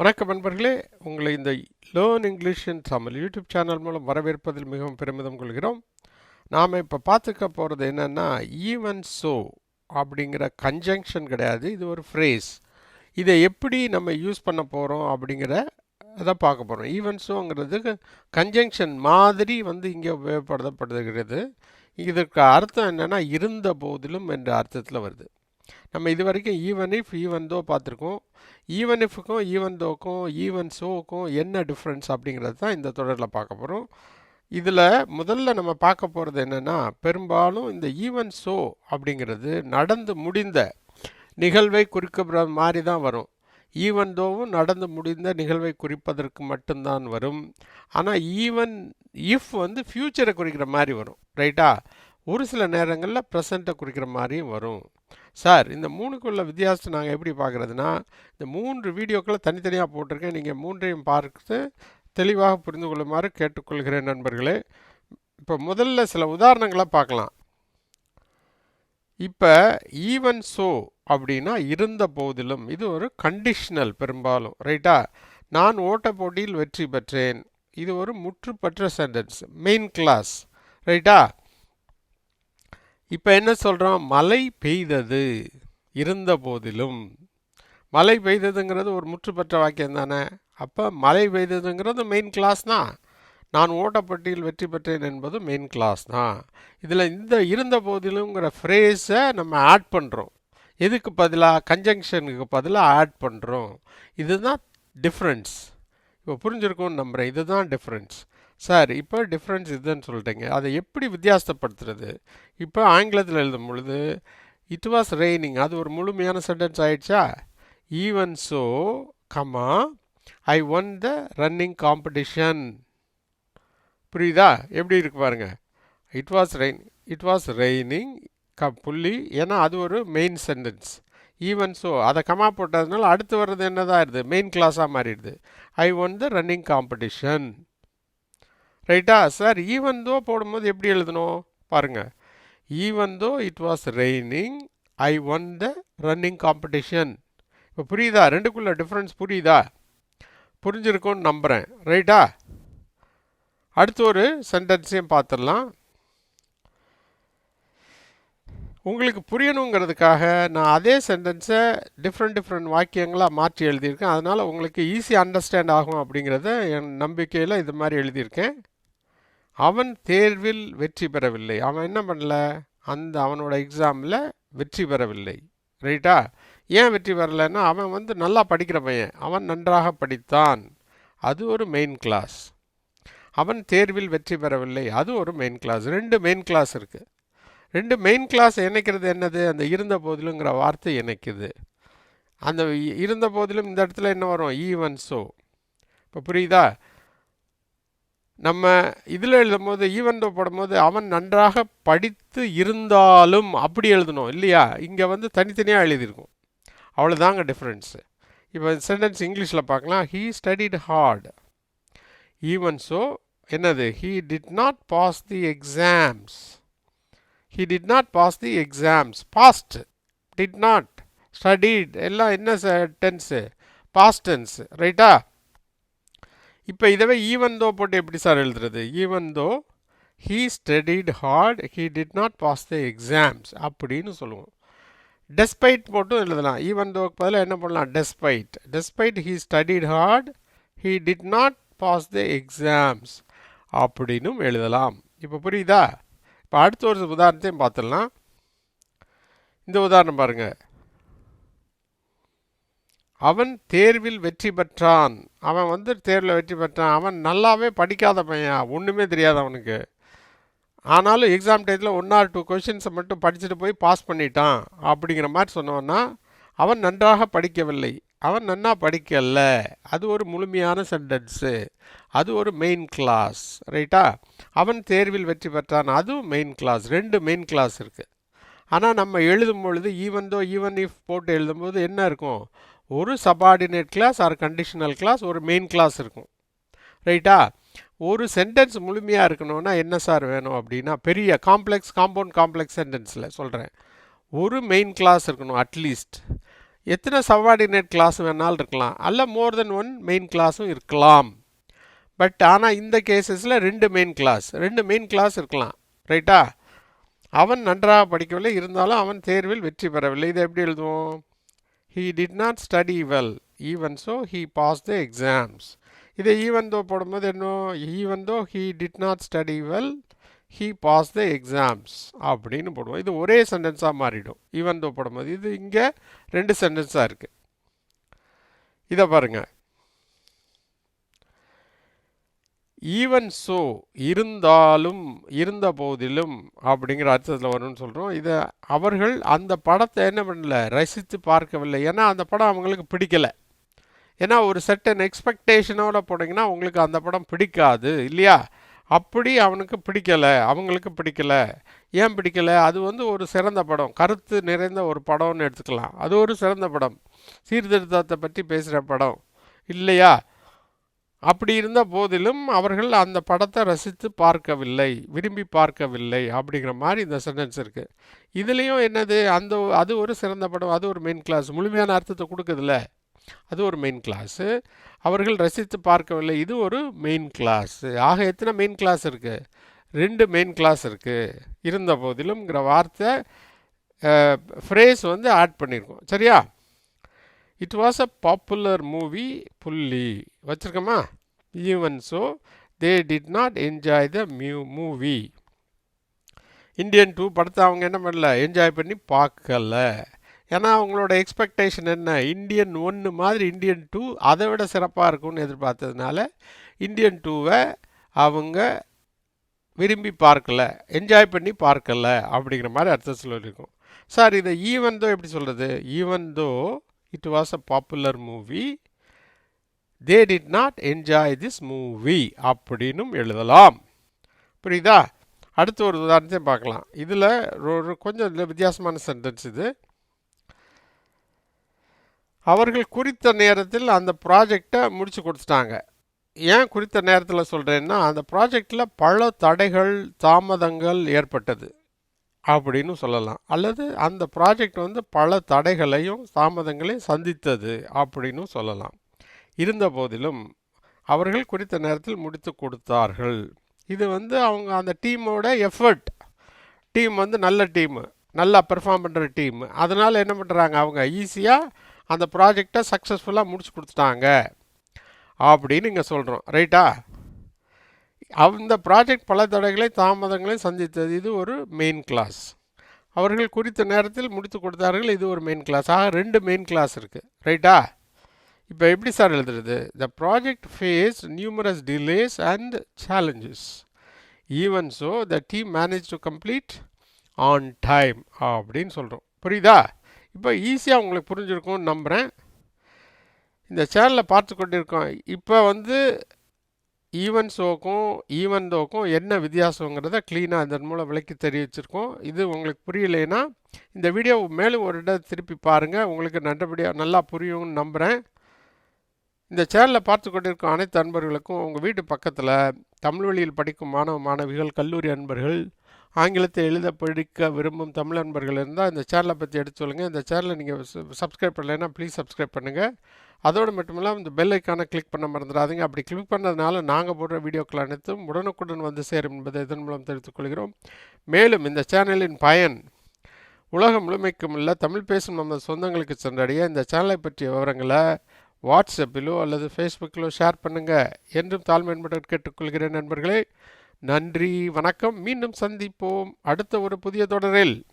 வணக்கம் நண்பர்களே. உங்களை இந்த learn English in Tamil YouTube channel மூலம் வரவேற்பதில் மிகவும் பெருமிதம் கொள்கிறோம். நாம் இப்போ பார்த்துக்க போகிறது என்னென்னா ஈவன் ஸோ அப்படிங்கிற கன்ஜங்ஷன் கிடையாது. இது ஒரு ஃப்ரேஸ் இதை எப்படி நம்ம யூஸ் பண்ண போகிறோம் அப்படிங்கிற அதை பார்க்க போகிறோம் ஈவன் ஸோங்கிறது கன்ஜங்ஷன் மாதிரி வந்து இங்கே உபயோகப்படுத்தப்படுகிறது. இதற்கு அர்த்தம் என்னென்னா இருந்த போதிலும் என்ற அர்த்தத்தில் வருது. நம்ம இது வரைக்கும் ஈவன் இஃப் ஈவன் தோ பார்த்துருக்கோம். ஈவன் இஃப்க்கும் ஈவன் தோக்கும் ஈவன் சோக்கும் என்ன டிஃப்ரென்ஸ் அப்படிங்கிறது தான் இந்த தொடரில் பார்க்க போகிறோம் இதில் முதல்ல நம்ம பார்க்க போகிறது என்னென்னா பெரும்பாலும் இந்த ஈவன் ஷோ அப்படிங்கிறது நடந்து முடிந்த நிகழ்வை குறிக்கிற மாதிரி தான் வரும். ஈவன் தோவும் நடந்து முடிந்த நிகழ்வை குறிப்பதற்கு மட்டும்தான் வரும். ஆனால் ஈவன் இஃப் வந்து ஃப்யூச்சரை குறிக்கிற மாதிரி வரும் ரைட்டா ஒரு சில நேரங்களில் ப்ரெசண்ட்டை குறிக்கிற மாதிரியும் வரும். சார் இந்த மூணுக்குள்ள வித்தியாசத்தை நாங்கள் எப்படி பார்க்குறதுனா இந்த மூன்று வீடியோக்களை தனித்தனியாக போட்டிருக்கேன். நீங்கள் மூன்றையும் பார்த்து தெளிவாக புரிந்து கொள்ளுமாறு கேட்டுக்கொள்கிறேன் நண்பர்களே. இப்போ முதல்ல சில உதாரணங்களை பார்க்கலாம். இப்போ ஈவன் ஸோ அப்படின்னா இருந்த போதிலும் இது ஒரு கண்டிஷனல் பெரும்பாலும் ரைட்டா நான் ஓட்ட போட்டியில் வெற்றி பெற்றேன். இது ஒரு முற்றுப்பற்ற சென்டென்ஸ் மெயின் கிளாஸ் ரைட்டா இப்போ என்ன சொல்கிறோம் மழை பெய்தது. இருந்த போதிலும் மழை பெய்ததுங்கிறது ஒரு முற்றுப்பெற்ற வாக்கியம் தானே? அப்போ மழை பெய்ததுங்கிறது மெயின் கிளாஸ் தான். நான் ஓட்டப்பட்டியில் வெற்றி பெற்றேன் என்பது மெயின் கிளாஸ் தான். இதில் இந்த இருந்த போதிலுங்கிற ஃப்ரேஸை நம்ம ஆட் பண்ணுறோம் எதுக்கு பதிலாக கன்ஜங்ஷனுக்கு பதிலாக ஆட் பண்ணுறோம் இதுதான் டிஃப்ரென்ஸ் இப்போ புரிஞ்சிருக்கும்னு நம்புகிறேன் இதுதான் டிஃப்ரென்ஸ் சார் இப்போ டிஃப்ரென்ஸ் இதுன்னு சொல்லிட்டீங்க. அதை எப்படி வித்தியாசப்படுத்துறது? இப்போ ஆங்கிலத்தில் எழுதும் பொழுது இட் வாஸ் ரெய்னிங் அது ஒரு முழுமையான சென்டென்ஸ் ஆயிடுச்சா? Even so comma I won the running competition புரியுதா? எப்படி இருக்கு பாருங்க. It was rain it was raining க புள்ளி. ஏன்னா அது ஒரு மெயின் சென்டென்ஸ் ஈவன் ஸோ அதை கமா போட்டதுனால அடுத்து வர்றது என்னதான் ஆயிடுது? மெயின் கிளாஸாக மாறிடுது. I won the running competition ரைட்டா? சார் ஈவன் தோ போடும்போது எப்படி எழுதணும்? பாருங்கள் even though it was raining I won the running competition இப்போ புரியுதா? ரெண்டுக்குள்ள டிஃப்ரென்ஸ் புரியுதா? புரிஞ்சிருக்கும்னு நம்புகிறேன் ரைட்டா? அடுத்து ஒரு சென்டென்ஸையும் பார்த்துடலாம் உங்களுக்கு புரியணுங்கிறதுக்காக நான் அதே சென்டென்ஸை டிஃப்ரெண்ட் டிஃப்ரெண்ட் வாக்கியங்களாக மாற்றி எழுதியிருக்கேன். அதனால் உங்களுக்கு ஈஸி அண்டர்ஸ்டாண்ட் ஆகும் அப்படிங்கிறத என் நம்பிக்கையில் இது மாதிரி எழுதியிருக்கேன். அவன் தேர்வில் வெற்றி பெறவில்லை. அவன் என்ன பண்ணல? அந்த அவனோட எக்ஸாமில் வெற்றி பெறவில்லை. ரைட்டா ஏன் வெற்றி பெறலைன்னா அவன் வந்து நல்லா படிக்கிற பையன். அவன் நன்றாக படித்தான். அது ஒரு மெயின் கிளாஸ் அவன் தேர்வில் வெற்றி பெறவில்லை. அது ஒரு மெயின் கிளாஸ் ரெண்டு மெயின் கிளாஸ் இருக்குது ரெண்டு மெயின் கிளாஸ் இணைக்கிறது என்னது? அந்த இருந்த போதிலுங்கிற வார்த்தை இணைக்குது. அந்த இருந்த போதிலும் இந்த இடத்துல என்ன வரும்? ஈவன் ஸோ இப்போ புரியுதா? நம்ம இதில் எழுதும் போது ஈவன் போடும்போது அவன் நன்றாக படித்து இருந்தாலும் அப்படி எழுதணும் இல்லையா? இங்கே வந்து தனித்தனியாக எழுதியிருக்கும். அவ்வளோதாங்க டிஃப்ரென்ஸு இப்போ சென்டென்ஸ் இங்கிலீஷில் பார்க்கலாம். He studied hard even so என்னது? He did not pass the exams he did not pass the exams past did not studied எல்லாம் என்ன டென்ஸு பாஸ்ட் டென்ஸு ரைட்டா இப்போ இதவே ஈவன் தோ போட்டு எப்படி சார் எழுதுறது? Even though he studied hard he did not pass the exams அப்படின்னு சொல்லுவோம். டெஸ்பைட் போட்டும் எழுதலாம். ஈவன் தோக்கு பதிலாக என்ன பண்ணலாம்? Despite despite he studied hard he did not pass the exams அப்படின்னும் எழுதலாம். இப்போ புரியுதா? இப்போ அடுத்த ஒரு உதாரணத்தையும் பார்த்துடலாம் இந்த உதாரணம் பாருங்கள் அவன் தேர்வில் வெற்றி பெற்றான். அவன் வந்து தேர்வில் வெற்றி பெற்றான். அவன் நல்லாவே படிக்காத பையன். ஒன்றுமே தெரியாது அவனுக்கு. ஆனாலும் எக்ஸாம் டயத்தில் ஒன் ஆர் டூ கொஷின்ஸை மட்டும் படிச்சுட்டு போய் பாஸ் பண்ணிட்டான் அப்படிங்கிற மாதிரி சொன்னோன்னா அவன் நன்றாக படிக்கவில்லை. அவன் நன்னா படிக்கல. அது ஒரு முழுமையான சென்டென்ஸு அது ஒரு மெயின் கிளாஸ் ரைட்டா அவன் தேர்வில் வெற்றி பெற்றான். அதுவும் மெயின் கிளாஸ் ரெண்டு மெயின் கிளாஸ் இருக்குது ஆனால் நம்ம எழுதும் பொழுது ஈவன் தோ ஈவன் இஃப் போட்டு எழுதும்போது என்ன இருக்கும்? ஒரு subordinate clause or conditional clause ஒரு மெயின் கிளாஸ் இருக்கும். ரைட்டா ஒரு சென்டென்ஸ் முழுமையாக இருக்கணும்னா என்ன சார் வேணும் அப்படின்னா பெரிய காம்ப்ளெக்ஸ் காம்பவுண்ட் காம்ப்ளெக்ஸ் சென்டென்ஸில் சொல்கிறேன் ஒரு மெயின் கிளாஸ் இருக்கணும் அட்லீஸ்ட் எத்தனை சபார்டினேட் கிளாஸ் வேணாலும் இருக்கலாம். அல்ல மோர் தென் ஒன் மெயின் கிளாஸும் இருக்கலாம். பட் ஆனால் இந்த கேசஸில் ரெண்டு மெயின் கிளாஸ் ரெண்டு மெயின் கிளாஸ் இருக்கலாம். ரைட்டா அவன் நன்றாக படிக்கவில்லை இருந்தாலும் அவன் தேர்வில் வெற்றி பெறவில்லை. இதை எப்படி எழுதுவோம்? He did not study well even so he pass the exams இதை ஈவன் தோ போடும்போது என்ன even though he did not study well he pass the exams அப்படின்னு போடுவோம். இது ஒரே சென்டென்ஸாக மாறிடும். ஈவன் தோ போடும்போது இது இங்கே ரெண்டு சென்டென்ஸாக இருக்குது இதை பாருங்கள் ஈவன் ஸோ இருந்தாலும் இருந்த போதிலும் அப்படிங்கிற அர்த்தத்தில் வரும்னு சொல்கிறோம் இதை அவர்கள் அந்த படத்தை என்ன பண்ணல? ரசித்து பார்க்கவில்லை. ஏன்னா அந்த படம் அவங்களுக்கு பிடிக்கலை. ஏன்னா ஒரு செட்டன் எக்ஸ்பெக்டேஷனோட போனீங்கன்னா உங்களுக்கு அந்த படம் பிடிக்காது இல்லையா? அப்படி அவனுக்கு பிடிக்கலை. அவங்களுக்கு பிடிக்கலை. ஏன் பிடிக்கலை? அது வந்து ஒரு சிறந்த படம். கருத்து நிறைந்த ஒரு படம்னு எடுத்துக்கலாம். அது ஒரு சிறந்த படம். சீர்திருத்தத்தை பற்றி பேசுகிற படம். இல்லையா? அப்படி இருந்த போதிலும் அவர்கள் அந்த படத்தை ரசித்து பார்க்கவில்லை விரும்பி பார்க்கவில்லை அப்படிங்கிற மாதிரி இந்த சென்டென்ஸ் இருக்குது இதுலேயும் என்னது? அந்த அது ஒரு சிறந்த படம் அது ஒரு மெயின் கிளாஸ் முழுமையான அர்த்தத்தை கொடுக்குதுல்ல? அது ஒரு மெயின் கிளாஸு அவர்கள் ரசித்து பார்க்கவில்லை இது ஒரு மெயின் கிளாஸ் ஆக எத்தனை மெயின் கிளாஸ் இருக்குது ரெண்டு மெயின் கிளாஸ் இருக்குது இருந்த போதிலும்ங்கிற வார்த்தை ஃப்ரேஸ் வந்து ஆட் பண்ணியிருக்கோம் சரியா? It was a popular movie புள்ளி வச்சுருக்கோமா? Even so they did not enjoy the mu movie Indian two படத்தை அவங்க என்ன பண்ணல? என்ஜாய் பண்ணி பார்க்கல. ஏன்னா அவங்களோட எக்ஸ்பெக்டேஷன் என்ன? இந்தியன் ஒன்று மாதிரி இந்தியன் டூ அதை விட சிறப்பாக இருக்கும்னு எதிர்பார்த்ததுனால இந்தியன் டூவை அவங்க விரும்பி பார்க்கல. என்ஜாய் பண்ணி பார்க்கல. அப்படிங்கிற மாதிரி அர்த்தம் சொல்லியிருக்கோம். சார் இதை ஈவன் தோ எப்படி சொல்கிறது even though it was a popular movie they did not enjoy this movie அப்படின்னும் எழுதலாம். புரியுதா? அடுத்து ஒரு உதாரணத்தையும் பார்க்கலாம். இதில் ஒரு கொஞ்சம் வித்தியாசமான சென்டென்ஸ் இது. அவர்கள் குறித்த நேரத்தில் அந்த ப்ராஜெக்டை முடித்து கொடுத்துட்டாங்க. ஏன் குறித்த நேரத்தில் சொல்கிறேன்னா அந்த ப்ராஜெக்டில் பல தடைகள் தாமதங்கள் ஏற்பட்டது. அப்படின்னு சொல்லலாம். அல்லது அந்த ப்ராஜெக்ட் வந்து பல தடைகளையும் தாமதங்களையும் சந்தித்தது அப்படின்னு சொல்லலாம். இருந்த போதிலும் அவர்கள் குறித்த நேரத்தில் முடித்து கொடுத்தார்கள். இது வந்து அவங்க அந்த டீமோட எஃபர்ட் டீம் வந்து நல்ல டீமு நல்லா பெர்ஃபார்ம் பண்ணுற டீம் அதனால் என்ன பண்ணுறாங்க அவங்க ஈஸியாக அந்த ப்ராஜெக்டை சக்ஸஸ்ஃபுல்லாக முடிச்சு கொடுத்துட்டாங்க. அப்படின்னு இங்கே சொல்கிறோம் ரைட்டா அந்த ப்ராஜெக்ட் பல தடைகளை தாமதங்களை சந்தித்தது. இது ஒரு மெயின் கிளாஸ் அவர்கள் குறித்த நேரத்தில் முடித்து கொடுத்தார்கள் இது ஒரு மெயின் கிளாஸ் ஆக ரெண்டு மெயின் கிளாஸ் இருக்குது ரைட்டா இப்போ எப்படி சார் எழுதுறது? The project face numerous delays and challenges even so the team manage to complete on time அப்படின்னு சொல்கிறோம் புரியுதா? இப்போ ஈஸியாக உங்களுக்கு புரிஞ்சிருக்கும்னு நம்புகிறேன் இந்த சேனலை பார்த்து கொண்டிருக்கோம். இப்போ வந்து ஈவன் ஷோக்கும் ஈவன் தோக்கும் என்ன வித்தியாசங்கிறத க்ளீனாக இதன் மூலம் விளக்கி தெரிவிச்சிருக்கோம். இது உங்களுக்கு புரியலைன்னா இந்த வீடியோ மேலும் ஒரு இடம் திருப்பி பாருங்கள் உங்களுக்கு நல்லபடியாக நல்லா புரியும்னு நம்புகிறேன் இந்த சேனலை பார்த்து கொண்டிருக்கும் அனைத்து அன்பர்களுக்கும் உங்கள் வீட்டு பக்கத்தில் தமிழ் வழியில் படிக்கும் மாணவ மாணவிகள் கல்லூரி அன்பர்கள் ஆங்கிலத்தை எழுத படிக்க விரும்பும் தமிழ் நண்பர்கள் இருந்தால் இந்த சேனலை பற்றி எடுத்து சொல்லுங்கள் இந்த சேனலை நீங்கள் சப்ஸ்கிரைப் பண்ணலைன்னா ப்ளீஸ் சப்ஸ்கிரைப் பண்ணுங்கள் அதோடு மட்டுமில்லாமல் இந்த பெல் ஐக்கானை கிளிக் பண்ண மறந்துடாதீங்க. அப்படி கிளிக் பண்ணதுனால நாங்கள் போடுற வீடியோக்கள் அனைத்தும் உடனுக்குடன் வந்து சேரும் என்பதை இதன் மூலம் தெரிவித்துக் கொள்கிறோம். மேலும் இந்த சேனலின் பயன் உலகம் முழுமைக்கும் உள்ள தமிழ் பேசும் நம்ம சொந்தங்களுக்கு சென்றடைய இந்த சேனலை பற்றிய விவரங்களை வாட்ஸ்அப்பிலோ அல்லது ஃபேஸ்புக்கிலோ ஷேர் பண்ணுங்கள் என்றும் தாழ்மையுடன் கேட்டுக்கொள்கிறேன் நண்பர்களே. நன்றி வணக்கம். மீண்டும் சந்திப்போம். அடுத்த ஒரு புதிய தொடரில்.